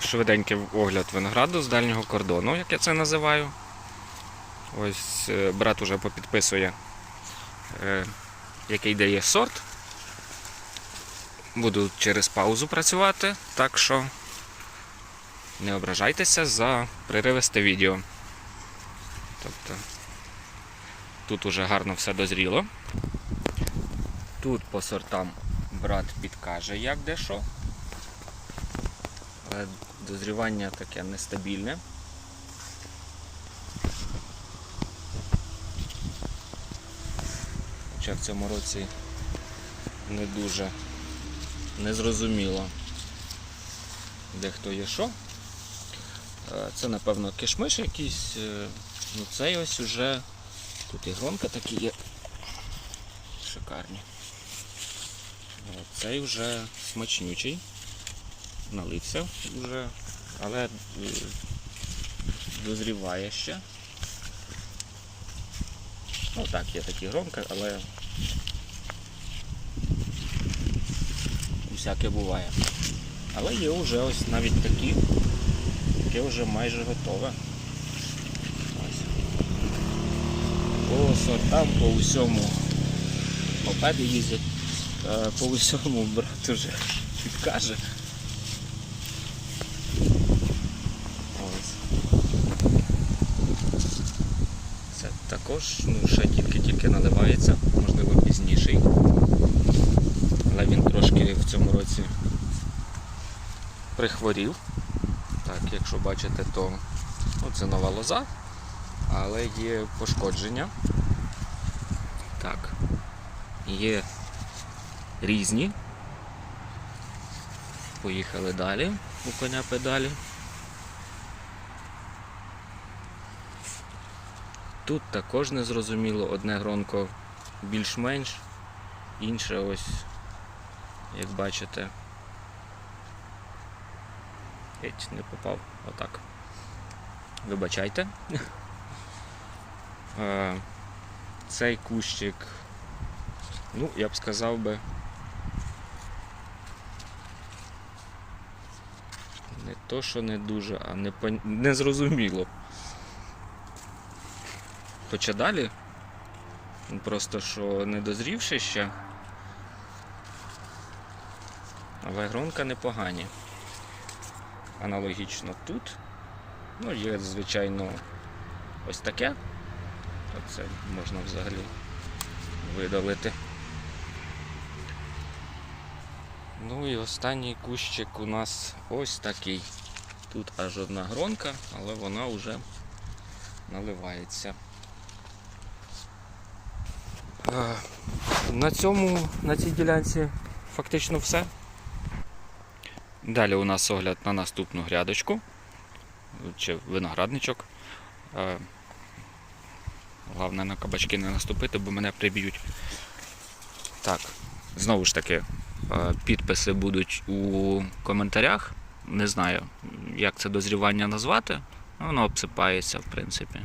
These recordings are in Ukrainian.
швиденький огляд винограду з дальнього кордону, як я це називаю. Ось е, брат уже попідписує, е, який дає сорт. Буду через паузу працювати, так що не ображайтеся за приривисте відео. Тобто тут уже гарно все дозріло. Тут по сортам брат підкаже, як де що. Але дозрівання таке нестабільне. Хоча в цьому році не дуже незрозуміло, де хто є що. Е, Це, напевно, кишмиш якийсь. е, Ну цей ось уже. Тут і гронка такі є. Шикарні. Е, Цей вже смачнючий. Налився вже, але е, дозріває ще. Ну так, є такі громки, але всяке буває. Але є вже ось навіть такі, яке вже майже готове. По сортам, по усьому мопеди їздять, е, по усьому брат уже підкаже. Ось. Це також ну, ще тільки-тільки наливається, можливо пізніший. Але він трошки в цьому році прихворів. Так, якщо бачите, то ну, це нова лоза, але є пошкодження. Так, є різні. Поїхали далі у коня педалі. Тут також незрозуміло, одне гронко більш-менш, інше ось, як бачите, геть не попав, отак. Вибачайте. Е, Цей кущик, ну, я б сказав би, не то, що не дуже, а не, не зрозуміло. Хоча далі, ну, просто що не дозрівши ще, але гронка непогані. Аналогічно тут. Ну, є, звичайно, ось таке. Це можна взагалі видалити. Ну і останній кущик у нас ось такий. Тут аж одна гронка, але вона вже наливається. Е, На цьому, на цій ділянці фактично все. Далі у нас огляд на наступну грядочку чи виноградничок. Е, Головне на кабачки не наступити, бо мене приб'ють. Так, знову ж таки, е, підписи будуть у коментарях. Не знаю, як це дозрівання назвати. Воно обсипається, в принципі.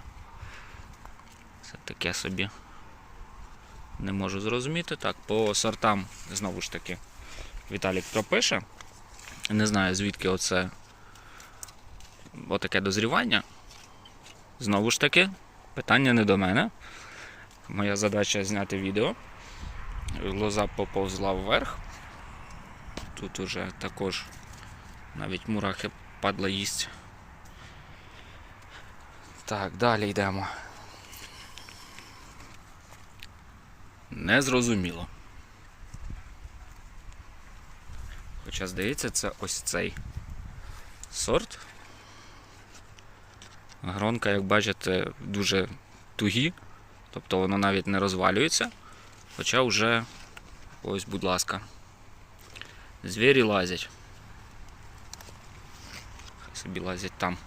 Це таке собі. Не можу зрозуміти. Так, по сортам, знову ж таки, Віталік пропише. Не знаю, звідки оце отаке дозрівання. Знову ж таки, питання не до мене. Моя задача зняти відео. Лоза поповзла вверх. Тут уже також навіть мурахи падла їсть. Так, далі йдемо. Незрозуміло. Хоча, здається, це ось цей сорт. Гронка, як бачите, дуже тугі, тобто воно навіть не розвалюється. Хоча вже, ось, будь ласка, звірі лазять. Хай собі лазять там.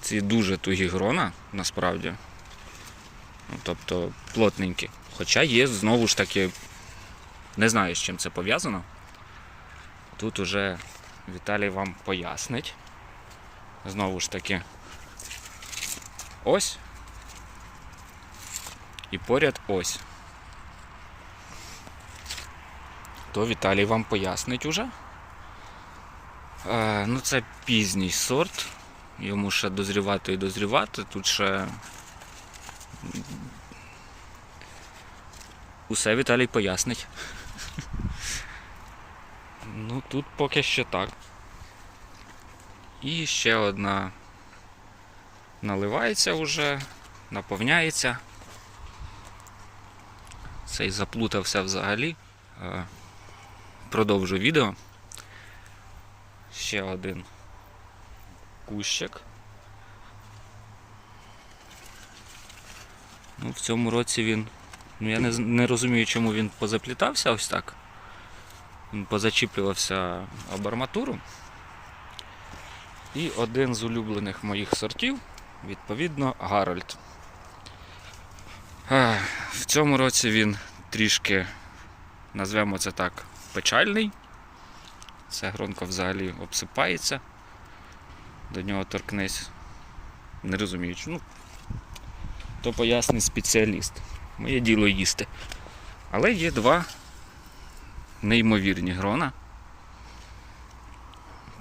Ці дуже тугі грона, насправді. Тобто плотненькі. Хоча є знову ж таки, не знаю, з чим це пов'язано. Тут уже Віталій вам пояснить. Знову ж таки. Ось. І поряд ось. То Віталій вам пояснить уже. Е, ну, це пізній сорт. Йому ще дозрівати і дозрівати. Тут ще. Усе Віталій пояснить. Ну, тут поки що так. І ще одна наливається вже, наповняється. Цей заплутався взагалі. Е, Продовжу відео. Ще один кущик. Ну, в цьому році він. Ну, я не, не розумію, чому він позаплітався ось так. Він позачіплювався об арматуру. І один з улюблених моїх сортів, відповідно, Гарольд. В цьому році він трішки, назвемо це так, печальний. Це гронко взагалі обсипається. До нього торкнись. Не розумію, чому. Ну, то пояснить спеціаліст. Моє діло їсти. Але є два неймовірні грона.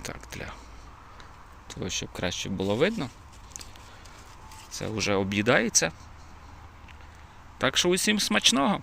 Так, для того, щоб краще було видно. Це вже об'їдається. Так що усім смачного!